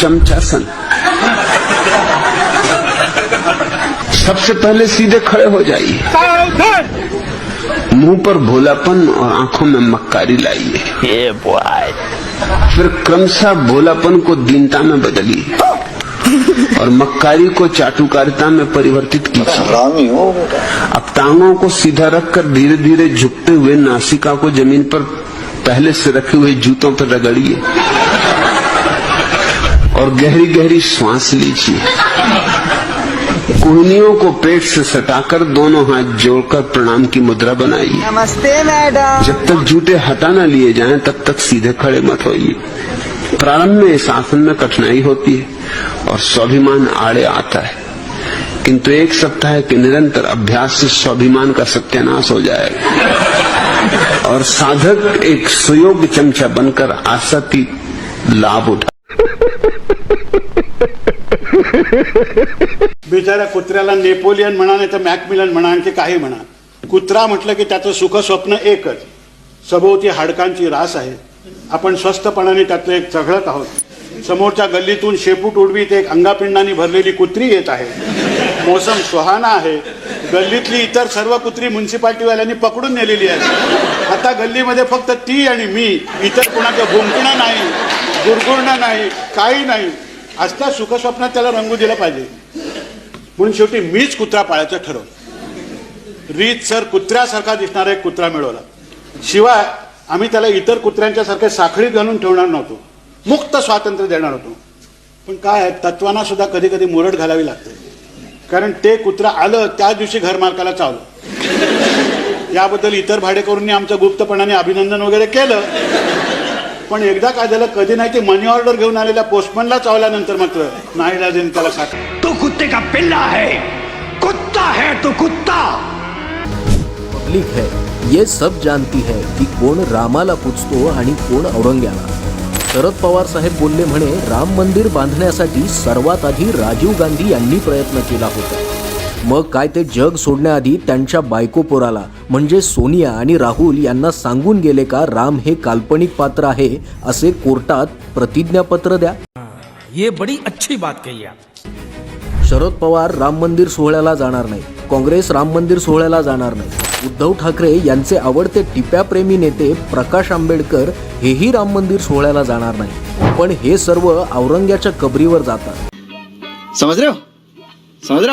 चमचासन सबसे पहले सीधे खड़े हो जाइए। मुँह पर भोलापन और आँखों में मक्कारी लाइए। फिर क्रमशः भोलापन को दीनता में बदलिए और मक्कारी को चाटुकारिता में परिवर्तित कीजिए। हो। अब टांगों को सीधा रखकर धीरे धीरे झुकते हुए नासिका को ज़मीन पर पहले से रखे हुए जूतों पर रगड़िए। और गहरी गहरी श्वास लीजिए। कुहनियों को पेट से सटाकर दोनों हाथ जोड़कर प्रणाम की मुद्रा बनाइए। नमस्ते मैडम। जब तक जूते हटा न लिए जाएँ तब तक सीधे खड़े मत होइए। प्रारंभ में इस आसन में कठिनाई होती है और स्वाभिमान आड़े आता है। किंतु एक सप्ताह के निरंतर अभ्यास से स्वाभिमान का सत्यानाश हो जाएगा। और साधक एक सुयोग्य चमचा बनकर आसक्ति लाभ उठा बिचाऱ्या कुत्र्याला नेपोलियन म्हणा नाही तर मॅकमिलन म्हणा आणखी काही म्हणा. कुत्रा म्हटलं की त्याचं सुख स्वप्न एकच. सभोवती हाडकांची रास आहे. आपण स्वस्तपणाने त्यातलं एक चघळत आहोत. समोरच्या गल्लीतून शेपूट उडवीत एक अंगापिंडाने भरलेली कुत्री येत आहे. मोसम सुहाना आहे. गल्लीतली इतर सर्व कुत्री म्युन्सिपाल्टीवाल्यांनी पकडून नेलेली आहे आता गल्लीमध्ये फक्त ती आणि मी. इतर कुणाचं भुंकणं नाही. गुरगुरणं नाही काही नाही. असल्या सुखस्वप्नात त्याला रंगू दिलं पाहिजे. म्हणून शेवटी मीच कुत्रा पाळायचं ठरवलं. रीत सर कुत्र्यासारखा दिसणारा एक कुत्रा मिळवला. शिवाय आम्ही त्याला इतर कुत्र्यांच्या सारखे साखळीत घालून ठेवणार नव्हतो. मुक्त स्वातंत्र्य देणार होतो. पण काय आहे, तत्वांना सुद्धा कधी कधी मुरड घालावी लागते. कारण ते कुत्रा आलं त्या दिवशी घरमालकाला चावलं. याबद्दल इतर भाडेकरूंनी आमचं गुप्तपणाने अभिनंदन वगैरे केलं. पण एकदा काय झालं कधी नाही ते मनी ऑर्डर घेऊन आलेल्या पोस्टमनला चावल्यानंतर मात्र नाही त्याला साठ तू कुत्ते का पिल्ला है? कुत्ता है तू कुत्ता। पब्लिक है ये सब जानती है की कोण रामाला पुजतो आणि कोण औरंग्याला. शरद पवार साहेब बोलले म्हणे राम मंदिर बांधण्यासाठी सर्वात आधी राजीव गांधी यांनी प्रयत्न केला होता. मग काय ते जग सोडण्याआधी त्यांच्या बायको पोराला म्हणजे सोनिया आणि राहुल यांना सांगून गेले का राम हे काल्पनिक पात्र आहे असे कोर्टात प्रतिज्ञापत्र द्या. ये बड़ी अच्छी बात कही आप। शरद पवार राम मंदिर सोहळ्याला जाणार नाही काँग्रेस राम मंदिर सोहळ्याला जाणार नाही. उद्धव ठाकरे यांचे आवडते टिप्याप्रेमी नेते प्रकाश आंबेडकर हेही राम मंदिर सोहळ्याला जाणार नाही. पण हे सर्व औरंग्याच्या कबरीवर जातात. रहे हो समझ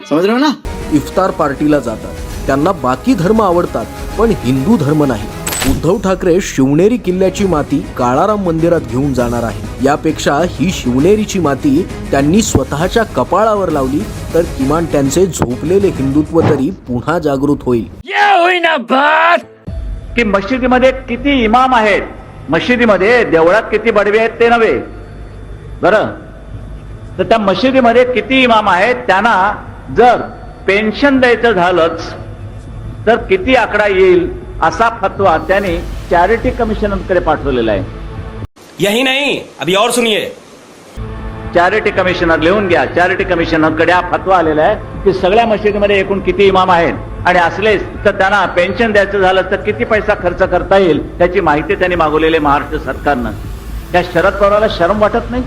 रहे रहे हो ना? इफ्तार पार्टीला जातात. त्यांना बाकी धर्म आवडतात पण हिंदू धर्म नाही. उद्धव ठाकरे शिवनेरी किल्ल्याची माती काळाराम मंदिरात घेऊन जाणार आहे. यापेक्षा ही शिवनेरीची माती त्यांनी स्वतःच्या कपाळावर लावली तर किमान त्यांचे झोपलेले हिंदुत्व तरी पुन्हा जागृत होईल. बात! की मशिदीमध्ये किती इमाम आहेत? मशिदीमध्ये देवळात किती बडवे आहेत ते नव्हे. बरं? तर त्या मशिदीमध्ये किती इमाम आहेत? त्यांना जर पेन्शन द्यायचं झालंच तर किती आकडा येईल असा फतवा त्यांनी चॅरिटी कमिशनरकडे पाठवलेला आहे. यही नहीं अभी और सुनिए. चॅरिटी कमिशनर लिहून घ्या. चॅरिटी कमिशनरकडे हा फतवा आलेला आहे की सगळ्या मशिदीमध्ये एकूण किती इमाम आहेत. आणि असलेच तर त्यांना पेन्शन द्यायचं झालं तर किती पैसा खर्च करता येईल त्याची माहिती त्यांनी मागवलेली आहे महाराष्ट्र सरकारनं. त्या शरद पवाराला शरम वाटत नाही?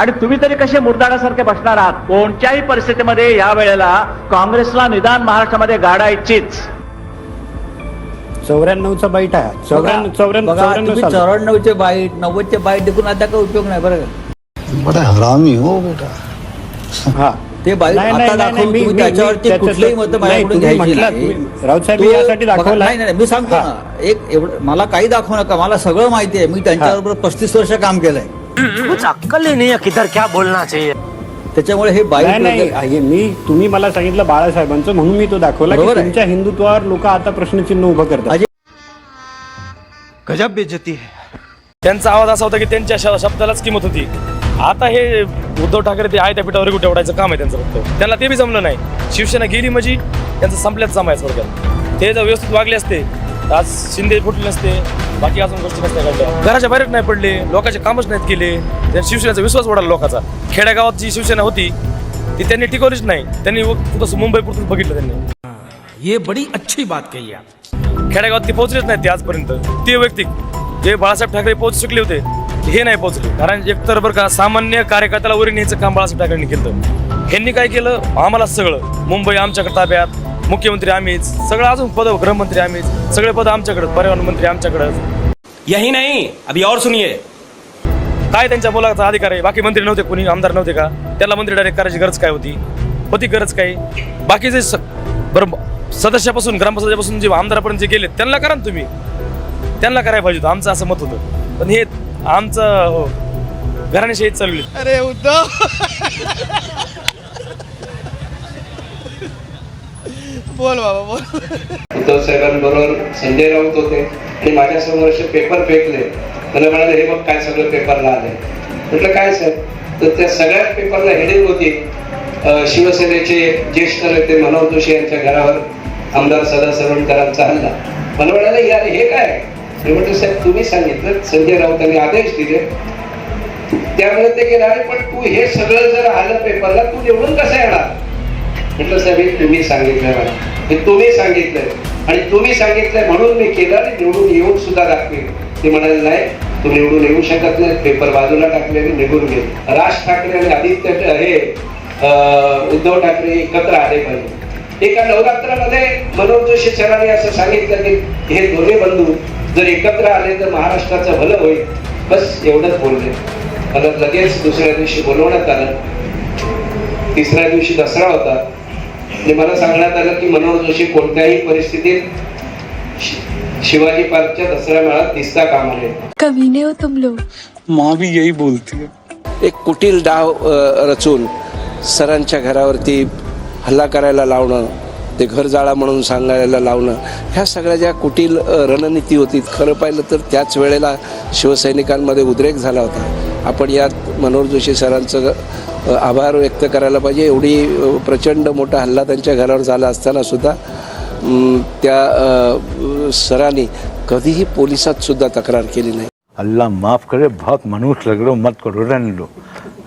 आणि तुम्ही तरी कसे मुरदाडासारखे बसणार आहात कोणत्याही परिस्थितीमध्ये या वेळेला काँग्रेसला निदान महाराष्ट्रामध्ये गाडायचीच चौऱ्याण्णवचा बाईट आहे चौऱ्याण्णव चौऱ्याण्णव बघा चौऱ्याण्णव तुम्ही साल. चौऱ्याण्णवचे बाईट नव्वदचे बाईट देखून आता काही उपयोग नाही बरं का? बड़ा हरामी हो बेटा हा ते बाईट नाही, आता नाही, नाही, दाखवून मी- तुम्ही मी- त्याच्यावरचे त्याच्यात- कुठलेही मत नाही, माझ्याकडून तुम्ही घ्यायची म्हटलात, नाही. तुम्ही- राऊतसाहेब तो- यासाठी बघा, दाखवला. नाही नाही मी सांगतो हा. ना एक एवढं मला काही दाखवू नका मला सगळं माहिती आहे मी त्यांच्याबरोबर पस्तीस वर्ष काम केलंय कुछ अक्कल ही नहीं है किधर क्या बोलना चाहिए? त्याच्यामुळे हे बाईट नाही नाही. वगैरे- हे मी तुम्ही मला सांगितलं बाळासाहेबांचं म्हणून मी तो दाखवला की बरोबर आहे. तुमच्या हिंदुत्वावर लोक आता प्रश्नचिन्ह उभं करतात. अजय- गजब बेइज्जती है त्यांचा आवाज असा होता की त्यांच्या श- शब्दालाच किंमत होती आता हे उद्धव ठाकरे ते आहे त्या पिठावर कुठे उडायचं काम आहे त्यांचं फक्त. त्यांना ते बी जमलं नाही. शिवसेना गेली म्हणजे त्यांचं संपल्याच जमाय थोडक्यात. ते जर व्यवस्थित वागले असते तर आज शिंदे फुटले नसते बाकी अजून गोष्टी नसत्या घडल्या. घराच्या बाहेर नाही पडले लोकांचे कामच नाहीत केले. त्या शिवसेनेचा विश्वास वाढला लोकांचा. खेड्यागावात जी शिवसेना होती ती त्यांनी टिकवलीच नाही. त्यांनी फक्त मुंबई पुरतच बघितलं त्यांनी. ये बड़ी अच्छी बात कही आप. खेड्यागावात ते पोहोचलेच नाहीत ते आजपर्यंत. ते वैयक्तिक. जे बाळासाहेब ठाकरे पोहोचू शकले होते हे नाही पोहोचले. कारण एकतर बरं का सामान्य कार्यकर्त्याला वरी न्यायचं काम बाळासाहेब ठाकरेंनी केलं. ह्यांनी काय केलं? आम्हाला सगळं. मुंबई आमच्याकडे ताब्यात. मुख्यमंत्री आम्हीच सगळं अजून पद गृहमंत्री आम्हीच सगळे पद आमच्याकडे पर्यावरण मंत्री आमच्याकडे. यही नहीं अभी और सुनिए. काय त्यांच्या मुलाचा अधिकार आहे? बाकी मंत्री नव्हते कोणी आमदार नव्हते का? त्याला मंत्री डायरेक्ट करायची गरज काय होती? होती गरज काय? बाकीचे सदस्यापासून ग्रामपंचायतीपासून जे आमदारापर्यंत जे गेले त्यांना करा ना तुम्ही. त्यांना करायला पाहिजे होतं आमचं असं मत होतं. पण हे आमचं हो, घराण्याशी चालली अरे उद्धव! बोल बाबा बोल. उद्धव साहेबांबरोबर संजय राऊत होते. आणि माझ्यासमोर असे पेपर फेकले. मला म्हणाले हे मग काय सगळं पेपरला आले म्हटलं काय साहेब तर त्या सगळ्याच पेपरला हेडिंग होती शिवसेनेचे ज्येष्ठ नेते मनोहर जोशी यांच्या घरावर आमदार सदासरवणकरांचा हल्ला. मला म्हणाले यार हे काय? मी म्हटलं साहेब तुम्ही सांगितलं संजय राऊतांनी आदेश दिले. त्यामुळे ते गेले अरे पण तू हे सगळं जर आलं पेपरला तू निवडून कसं येणार? म्हटलं साहेब तुम्ही सांगितलं मला हे तुम्ही सांगितलंय. आणि तुम्ही सांगितलंय म्हणून मी केलं आणि निवडून येऊन सुद्धा दाखवेल ते म्हणाले नाही तू निवडून येऊ शकत नाही. पेपर बाजूला टाकले आणि निघून गेले. राज ठाकरे आणि आदित्य हे अं, उद्धव ठाकरे एकत्र आले पाहिजे. एका नवरात्रामध्ये मनोज जोशी सरांनी असं सांगितलं की हे दोन्ही बंधू जर एकत्र आले तर महाराष्ट्राचं भलं होईल. बस एवढंच बोलले. मला लगेच दुसऱ्या दिवशी बोलवण्यात आलं. तिसऱ्या दिवशी दसरा होता. आणि मला सांगण्यात आलं की मनोहर जोशी कोणत्याही परिस्थितीत शिवाजी पार्कच्या दसऱ्या मेळात दिसता कामा नये कमीने हो तुम लोग. माँ भी यही बोलती है. एक कुटील डाव अ, रचून सरांच्या घरावरती हल्ला करायला लावणं ते घर जाळा म्हणून सांगायला लावणं ह्या सगळ्या ज्या कुटील अ, रणनीती होती खरं पाहिलं तर त्याच वेळेला शिवसैनिकांमध्ये उद्रेक झाला होता. आपण यात मनोहर जोशी सरांचं आभार व्यक्त करायला पाहिजे. एवढी प्रचंड मोठा हल्ला त्यांच्या घरावर झाला असताना सुद्धा त्या सरांनी कधीही पोलिसात सुद्धा तक्रार केली नाही. अल्लाह माफ करे बहुत मनुष्य लग रहे हो मत करो रहने दो.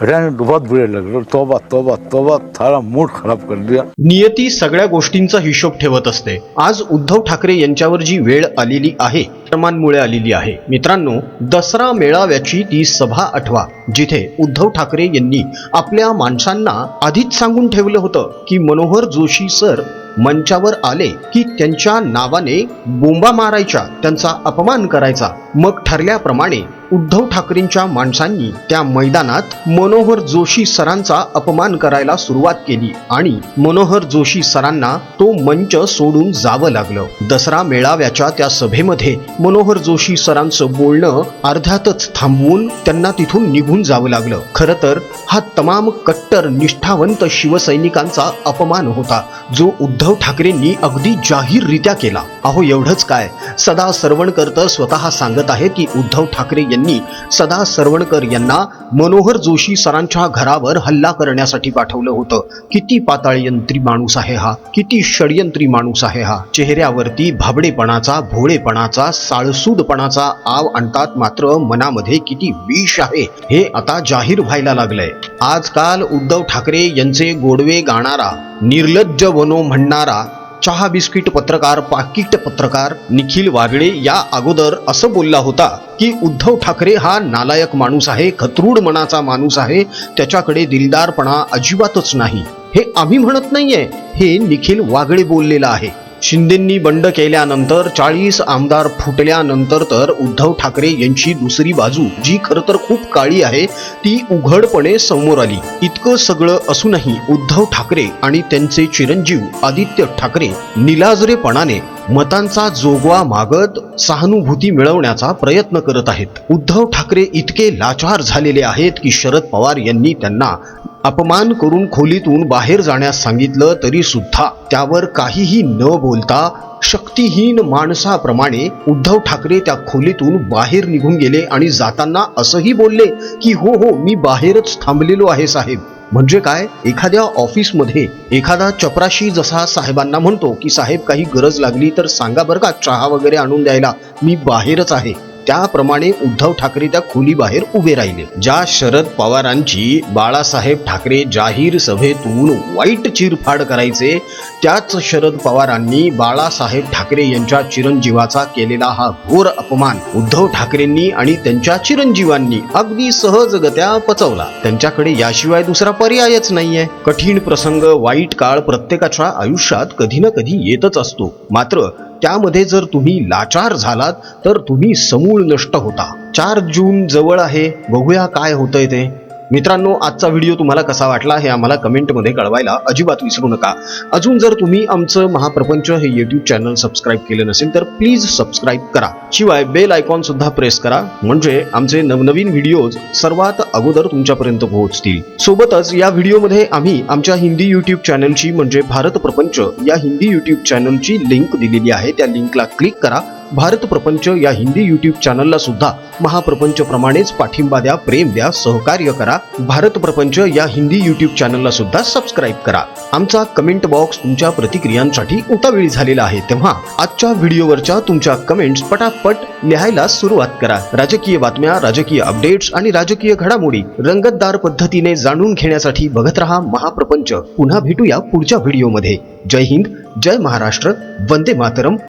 रहने दो बहुत बुरे लग रहे हो तोबा तोबा तोबा सारा मूड खराब कर दिया. नियती सगळ्या गोष्टींचा हिशोब ठेवत असते. आज उद्धव ठाकरे यांच्यावर जी वेळ आलेली आहे प्रमाणमुळे आलेली आहे. मित्रांनो दसरा मेळाव्याची ती सभा आठवा जिथे उद्धव ठाकरे यांनी आपल्या माणसांना आधीच सांगून ठेवलं होतं की मनोहर जोशी सर मंचावर आले की त्यांच्या नावाने बोंबा मारायच्या त्यांचा अपमान करायचा. मग ठरल्याप्रमाणे उद्धव ठाकरेंच्या माणसांनी त्या मैदानात मनोहर जोशी सरांचा अपमान करायला सुरुवात केली आणि मनोहर जोशी सरांना तो मंच सोडून जावं लागलं. दसरा मेळाव्याच्या त्या सभेमध्ये मनोहर जोशी सरांचं बोलणं अर्ध्यातच थांबवून त्यांना तिथून निघून जावं लागलं. खरं तर हा तमाम कट्टर निष्ठावंत शिवसैनिकांचा अपमान होता जो उद्धव ठाकरेंनी अगदी जाहीररित्या केला. अहो एवढंच काय? सदा सरवणकर तर स्वतः सांगत आहेत की उद्धव ठाकरे यांनी सदा सरवणकर यांना मनोहर जोशी सरांच्या घरावर हल्ला करण्यासाठी पाठवलं होतं. किती पाताळयंत्री माणूस आहे हा? किती षडयंत्री माणूस आहे हा? चेहऱ्यावरती भाबडेपणाचा भोळेपणाचा साळसूदपणाचा आव आणतात मात्र मनामध्ये किती विष आहे हे आता जाहीर व्हायला लागलंय. आजकाल उद्धव ठाकरे यांचे गोडवे गाणारा निर्लज्ज वनो म्हणणारा चहा बिस्किट पत्रकार पाकिट पत्रकार निखिल वागळे या अगोदर असं बोलला होता की उद्धव ठाकरे हा नालायक माणूस आहे खतरूड मनाचा माणूस आहे त्याच्याकडे दिलदारपणा अजिबातच नाही. हे आम्ही म्हणत नाहीये हे निखिल वागळे बोललेलं आहे. शिंदेंनी बंड केल्यानंतर चाळीस आमदार फुटल्यानंतर तर उद्धव ठाकरे यांची दुसरी बाजू जी खरं तर खूप काळी आहे ती उघडपणे समोर आली. इतकं सगळं असूनही उद्धव ठाकरे आणि त्यांचे चिरंजीव आदित्य ठाकरे निलाजरेपणाने मतांचा जोगवा मागत सहानुभूती मिळवण्याचा प्रयत्न करत आहेत. उद्धव ठाकरे इतके लाचार झालेले आहेत की शरद पवार यांनी त्यांना अपमान करून खोलीतून बाहेर जाण्यास सांगितलं तरी सुद्धा त्यावर काहीही न बोलता शक्तिहीन माणसाप्रमाणे उद्धव ठाकरे त्या खोलीतून बाहेर निघून गेले आणि जाताना असंही बोलले की हो हो मी बाहेरच थांबलेलो आहे साहेब. म्हणजे काय? एखाद्या ऑफिसमध्ये एखादा चपराशी जसा साहेबांना म्हणतो की साहेब काही गरज लागली तर सांगा बरं का चहा वगैरे आणून द्यायला. मी बाहेरच आहे. त्याप्रमाणे उद्धव ठाकरे त्या खोलीबाहेर उभे राहिले. ज्या शरद पवारांची बाळासाहेब ठाकरे जाहीर सभेतून वाईट चिरफाड करायचे त्याच शरद पवारांनी बाळासाहेब ठाकरे यांच्या चिरंजीवाचा केलेला हा घोर अपमान उद्धव ठाकरेंनी आणि त्यांच्या चिरंजीवांनी अगदी सहजगत्या पचवला. त्यांच्याकडे याशिवाय दुसरा पर्यायच नाहीये. कठीण प्रसंग वाईट काळ प्रत्येकाच्या आयुष्यात कधी ना कधी येतच असतो. मात्र त्यामध्ये जर तुम्ही लाचार झालात तर तुम्ही समूळ नष्ट होता. चार जून जवळ आहे. बघूया काय होतंय ते. मित्रांनो आजचा व्हिडिओ तुम्हाला कसा वाटला हे आम्हाला कमेंटमध्ये कळवायला अजिबात विसरू नका. अजून जर तुम्ही आमचं महाप्रपंच हे युट्यूब चॅनल सबस्क्राईब केलं नसेल तर प्लीज सबस्क्राईब करा. शिवाय बेल आयकॉन सुद्धा प्रेस करा. म्हणजे आमचे नवनवीन व्हिडिओज सर्वात अगोदर तुमच्यापर्यंत पोहोचतील. सोबतच या व्हिडिओमध्ये आम्ही आमच्या हिंदी युट्यूब चॅनलची म्हणजे भारत प्रपंच या हिंदी युट्यूब चॅनलची लिंक दिलेली आहे. त्या लिंकला क्लिक करा. भारत प्रपंच या हिंदी युट्यूब चॅनलला सुद्धा महाप्रपंच प्रमाणेच पाठिंबा द्या प्रेम द्या सहकार्य करा. भारत प्रपंच या हिंदी युट्यूब चॅनलला सुद्धा सबस्क्राईब करा. आमचा कमेंट बॉक्स तुमच्या प्रतिक्रियांसाठी उतावेळी झालेला आहे. तेव्हा आजच्या व्हिडिओवरच्या तुमच्या कमेंट्स पटापट लिहायला सुरुवात करा. राजकीय बातम्या राजकीय अपडेट्स आणि राजकीय घडामोडी रंगतदार पद्धतीने जाणून घेण्यासाठी बघत रहा महाप्रपंच. पुन्हा भेटूया पुढच्या व्हिडिओमध्ये. जय हिंद जय महाराष्ट्र. वंदे मातरम.